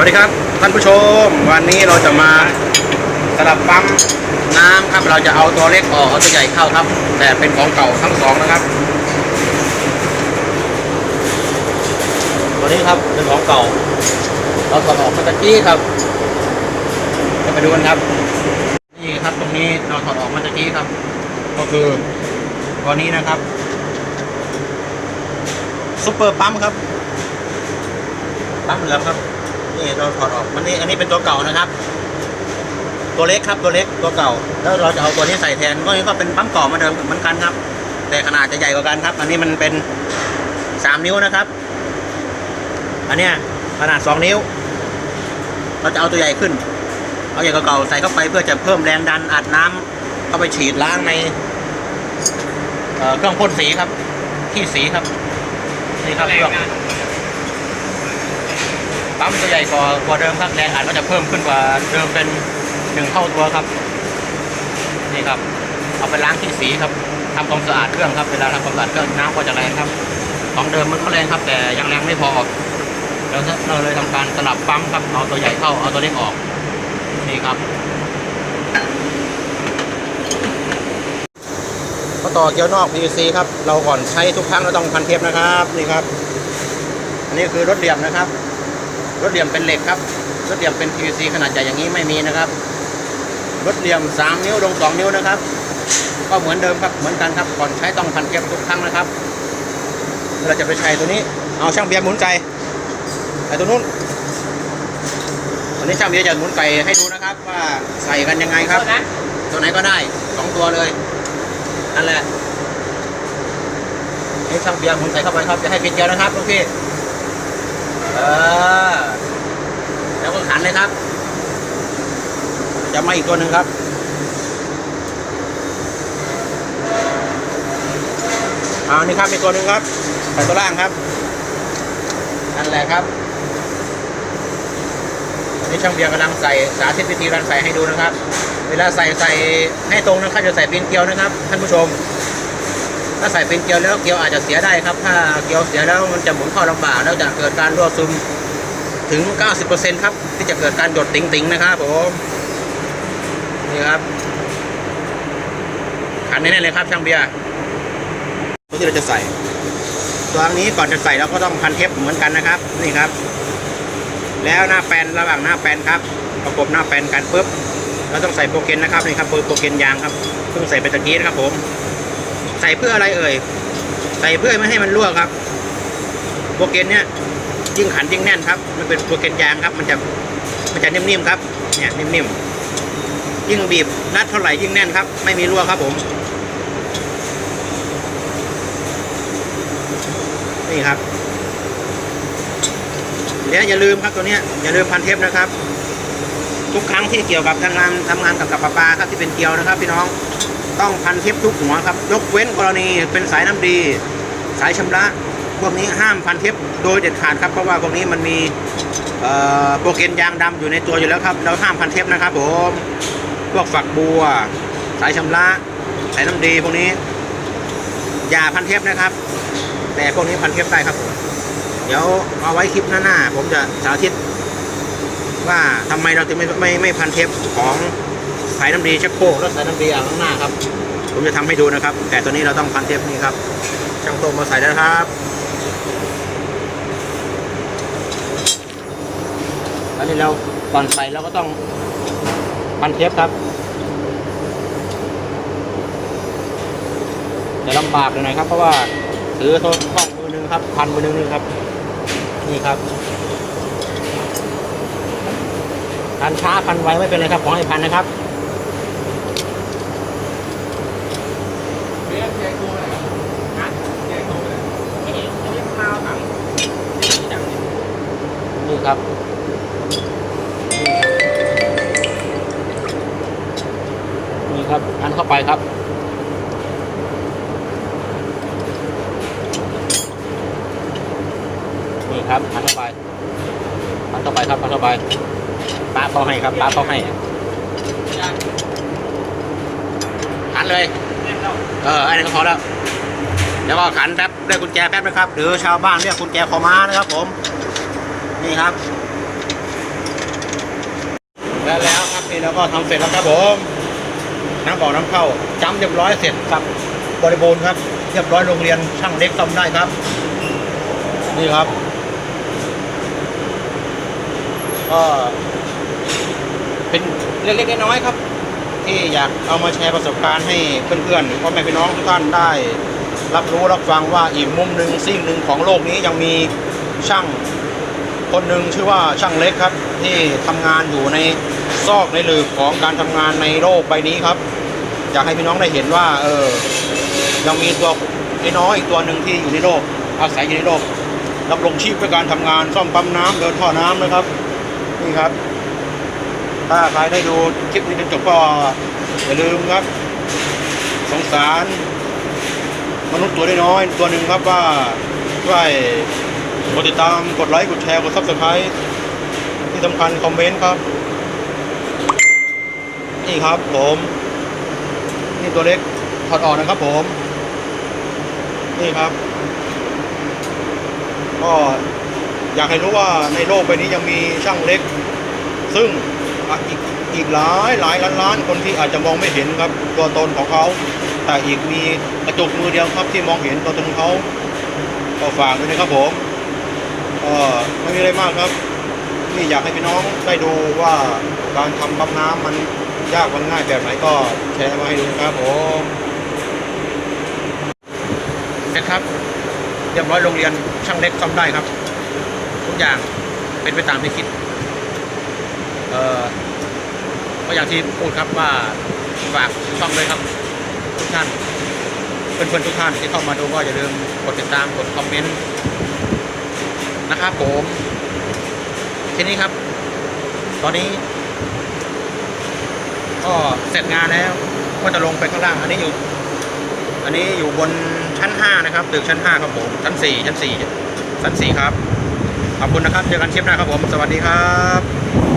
วัสดีครับท่านผู้ชม วันนี้เราจะมาสลับปั๊มน้ำครับเราจะเอาตัวเล็กออกเอาตัวใหญ่เข้าครับ แต่เป็นของเก่าทั้งสองนะครับ ตัวนี้ครับเป็นของเก่า เราถอดออกเมื่อตะกี้ครับจะไปดูกันครับนี่ครับตรงนี้เราถอดออกเมื่อตะกี้ครับ ก็คือตัวนี้นะครับซุปเปอร์ปั๊มครับปั๊มเหลืองครับ นี่เราถอดออกมันนี่อันนี้เป็นตัวเก่านะครับ ตัวเล็กครับตัวเล็กตัวเก่า แล้วเราจะเอาตัวนี้ใส่แทนก็นี้ก็เป็นปั๊มต่อมาเดิมเหมือนกันครับ แต่ขนาดจะใหญ่กว่ากันครับ อันนี้มันเป็นสามนิ้วนะครับ อันเนี้ยขนาดสองนิ้ว เราจะเอาตัวใหญ่ขึ้น เอาใหญ่กว่าเก่าใส่เข้าไปเพื่อจะเพิ่มแรงดันอัดน้ำเข้าไปฉีดล้างในเอ่อเครื่องพ่นสีครับ ที่สีครับนี่ครับเครื่อง ปั๊มจะใหญ่กว่ากว่าเดิมครับแรงอัดก็จะเพิ่มขึ้นกว่าเดิมเป็นหนึ่งเท่าตัวครับ นี่ครับ เอาไปล้างที่สีครับทำความสะอาดเครื่องครับเวลาทำความสะอาดเครื่องน้ำก็จะแรงครับของเดิมมันก็แรงครับ แต่ยังแรงไม่พอเราเราเลยทำการสลับปั๊มครับเอาตัวใหญ่เข้าเอาตัวเล็กออกนี่ครับก็ต่อเกียวนอก PVC ครับ เราก่อนใช้ทุกครั้งเราต้องพันเทปนะครับนี่ครับ อันนี้คือรถเหลี่ยมนะครับ รถเหลี่ยมเป็นเหล็กครับ รถเหลี่ยมเป็น PVC ขนาดใหญ่อย่างนี้ไม่มีนะครับ รถเหลี่ยม 3 นิ้วลง 2 นิ้วนะครับ ก็เหมือนเดิมครับ เหมือนกันครับ ก่อนใช้ต้องพันเก็บทุกครั้งนะครับ เราจะไปใช้ตัวนี้ เอาช่างเบียร์หมุนไก่ไอ้ตัวนู้นวันนี้ช่างเบียร์จะหมุนไก่ให้ดูนะครับ ว่าใส่กันยังไงครับ ตัวไหนก็ได้สองตัวเลย นั่นแหละนี่ช่างเบียร์หมุนใส่เข้าไปครับ จะให้ปิดเกลียวนะครับลูกพี่ เออ แล้วก็ขันเลยครับ จะมาอีกตัวหนึ่งครับอ่านี่ครับอีกตัวหนึ่งครับใส่ตัวล่างครับนั่นแหละครับอันนี้ช่างเบียร์กำลังใส่สาธิตวิธีการใส่ให้ดูนะครับ เวลาใส่ใส่ให้ตรงนะครับจะใส่เป็นเกลียวนะครับ ท่านผู้ชม ถ้าใส่เป็นเกลียวแล้วเกลียวอาจจะเสียได้ครับ ถ้าเกลียวเสียแล้วมันจะหมุนเข้าลำบากแล้วจะเกิดการรั่วซึมถึง 90%ครับ ที่จะเกิดการหยดติ๋งๆนะครับผมนี่ครับขันแน่ๆเลยครับช่างเบียร์ตัวที่เราจะใส่ ตัวนี้ก่อนจะใส่เราก็ต้องพันเทปเหมือนกันนะครับ นี่ครับ แล้วหน้าแปนระหว่างหน้าแปนครับ ประกบหน้าแปนกันปุ๊บเราต้องใส่โปรเกนนะครับนี่ครับโปรเกนยางครับเพิ่งใส่ไปตะกี้นะครับผม ส่เพื่ออะไรเอ่ย ใส่เพื่อไม่ให้มันรั่วครับโปรเกนเนี่ยยิ่งขันยิ่งแน่นครับ มันเป็นโปรเกนยางครับ มันจะมันจะนิ่มๆครับ เนี่ยนิ่มๆ ยิ่งบีบรัดเท่าไหร่ยิ่งแน่นครับ ไม่มีรั่วครับผม นี่ครับแล้วอย่าลืมครับตัวเนี้ยอย่าลืมพันเทปนะครับ ทุกครั้งที่เกี่ยวกับทำงานทำงานกับกับปลาปลาครับที่เป็นเกลียวนะครับ พี่น้อง ต้องพันเทปทุกหัวครับ ยกเว้นกรณีเป็นสายน้ำดี สายชำระ พวกนี้ห้ามพันเทปโดยเด็ดขาดครับ เพราะว่าพวกนี้มันมีโปรเกนยางดำอยู่ในตัวอยู่แล้วครับ เราห้ามพันเทปนะครับผม พวกฝักบัว สายชำระ สายน้ำดีพวกนี้ อย่าพันเทปนะครับ แต่พวกนี้พันเทปได้ครับผมเดี๋ยวเอาไว้คลิปหน้าๆผมจะสาธิตว่าทำไมเราถึงไม่ไม่ไม่พันเทปของ สายน้ำดีชักโครกและสายน้ำดีอ่างล้างหน้าครับ ผมจะทำให้ดูนะครับ แต่ตัวนี้เราต้องพันเทปนี้ครับช่างโตมาใส่แล้วครับอันนี้เราก่อนใส่เราก็ต้องพันเทปครับจะลำบากหน่อยครับ เพราะว่าถือโทรศัพท์มือหนึงครับ พันมือหนึงนี่ครับ นี่ครับพันช้าพันไวไม่เป็นไรครับขอให้พันนะครับ ครับพันเข้าไปครับนี่ครับพันเข้าไปพันเข้าไปครับพันเข้าไปป้าเขาให้ครับป้าเขาให้ขันเลย เออไอันนี้ก็พอแล้วแล้วก็ขันแป๊บได้กุญแจแป๊บนะครับ หรือชาวบ้านเรียกกุญแจคอม้านะครับ ผม นี่ครับแล้วครับนี่เราก็ทำเสร็จแล้วครับผม น้ำออกน้ำเข้าจำเรียบร้อยเสร็จครับบริบูรณ์ครับ เรียบร้อยโรงเรียนช่างเล็กซ่อมได้ครับ นี่ครับก็เป็นเล็กๆน้อยๆครับ ที่อยากเอามาแชร์ประสบการณ์ให้เพื่อนๆพ่อแม่พี่น้องทุกท่านได้ รับรู้รับฟังว่าอีกมุมหนึ่งสิ่งหนึ่งของโลกนี้ยังมีช่างคนหนึ่งชื่อว่าช่างเล็กครับ ที่ทำงานอยู่ในซอกในหลืบของการทำงานในโลกใบนี้ครับ อยากให้พี่น้องได้เห็นว่า เออยังมีตัวน้อยอีกตัวหนึ่งที่อยู่ในโลก อาศัยอยู่ในโลกรับลงชีพด้วยการทำงานซ่อมปั๊มน้ำเดินท่อน้ำนะครับ นี่ครับ ถ้าใครได้ดูคลิปนี้จนจบก็อย่าลืมครับ สงสาร มนุษย์ตัวน้อยตัวหนึ่งครับว่าช่วยกดติดตามกดไลค์กดแชร์กดซับสไครต์ที่สำคัญคอมเมนต์ครับ นี่ครับผม นี่ตัวเล็กถอดออกนะครับผม นี่ครับ ก็อยากให้รู้ว่าในโลกใบนี้ยังมีช่างเล็ก ซึ่งอีกอีกหลายหลายล้านล้านคนที่อาจจะมองไม่เห็นครับ ตัวตนของเขา แต่อีกมีกระจกมือเดียวครับที่มองเห็นตัวตนของเขาก็ฝากด้วยนะครับผมก็ไม่มีอะไรมากครับที่อยากให้พี่น้องได้ดูว่าการทำปั๊มน้ำมัน ยากมันง่ายแบบไหนก็แชร์มาให้ดูครับผมเสร็จครับเรียบร้อยโรงเรียนช่างเล็กซ่อมได้ครับ ทุกอย่างเป็นไปตามที่คิด เอ่อก็อย่างที่พูดครับว่าฝากช่องเลยครับ ทุกท่านเพื่อนๆทุกท่านที่เข้ามาดูก็อย่าลืมกดติดตามกดคอมเมนต์นะครับผมทีนี้ครับ ตอนนี้ ก็เสร็จงานแล้ว ก็จะลงไปข้างล่าง อันนี้อยู่ อันนี้อยู่บนชั้น 5 นะครับ ตึกชั้น 5 ครับผม ชั้น 4 ชั้น 4 ชั้น 4 ครับ ขอบคุณนะครับ เจอกันคลิปหน้าครับผม สวัสดีครับ